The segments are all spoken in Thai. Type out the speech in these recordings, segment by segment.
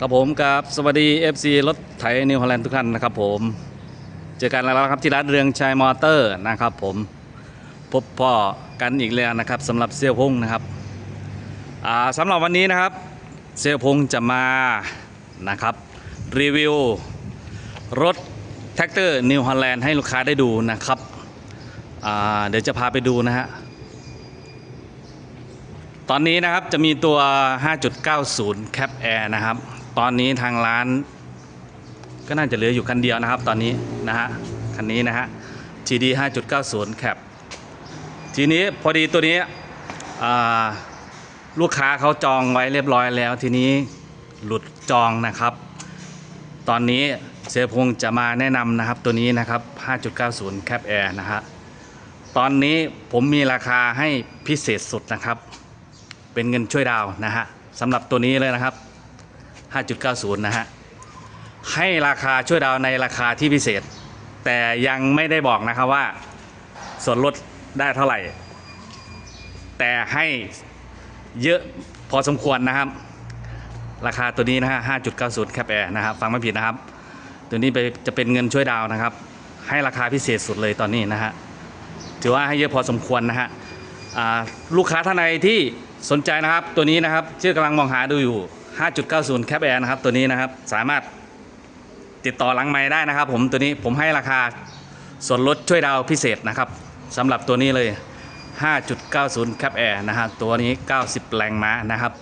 ครับผมกับสวัสดี FC รถไถนิวฮอลแลนด์ทุกท่านนะครับผมเจอกันแล้วครับที่ร้านเรืองชัยมอเตอร์นะครับผมพบพ่อกันอีกแล้วนะครับสำหรับเซี่ยวพงนะครับสำหรับวันนี้นะครับเซี่ยวพงจะมานะครับรีวิวรถแท็กเตอร์นิวฮอลแลนด์ให้ลูกค้าได้ดูนะครับเดี๋ยวจะพาไปดูนะฮะตอนนี้นะครับจะมีตัว 5.90 Cap Air นะครับ ตอนนี้ทางร้าน ก็น่าจะเหลืออยู่คันเดียวนะครับ ตอนนี้นะฮะคันนี้นะฮะ GD 5.90 Cap ทีนี้พอดีตัวนี้ลูกค้าเขาจองไว้เรียบร้อยแล้ว ทีนี้หลุดจองนะครับ ตอนนี้เสียพงจะมาแนะนำนะครับตัวนี้นะครับ 5.90 Cap Air นะฮะตอนนี้ผมมีราคาให้พิเศษสุดนะครับ เป็นเงินช่วยดาวนะฮะสำหรับตัวนี้เลยนะครับ 5.90 นะฮะ ให้ราคาช่วยดาวในราคาที่พิเศษ แต่ยังไม่ได้บอกนะครับว่า ส่วนลดได้เท่าไหร่ แต่ให้เยอะพอสมควรนะครับ ราคาตัวนี้นะฮะ 5.90 แคปแอร์นะครับ ฟังไม่ผิดนะครับ ตัวนี้ไปจะเป็นเงินช่วยดาวนะครับ ให้ราคาพิเศษสุดเลยตอนนี้นะฮะ ถือว่าให้เยอะพอสมควรนะฮะลูกค้าท่านใดที่สนใจนะครับตัวนี้นะครับที่อกำลังมองหาดูอยู่ 5.90 Cap Air นะครับตัวนี้นะครับสามารถติดต่อหลังไม้ได้นะครับ ผมตัวนี้ผมให้ราคาส่วนลดช่วยดาวพิเศษนะครับสำหรับตัวนี้เลย 5.90 Cap Air นะฮะตัวนี้ 90 แรงม้านะครับ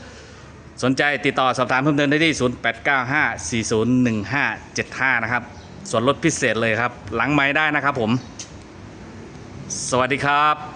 สนใจติดต่อสอบถามเพิ่มเติมได้ที่ 0895401575 นะครับ ส่วนลดพิเศษเลยครับ หลังไม้ได้นะครับผม สวัสดีครับ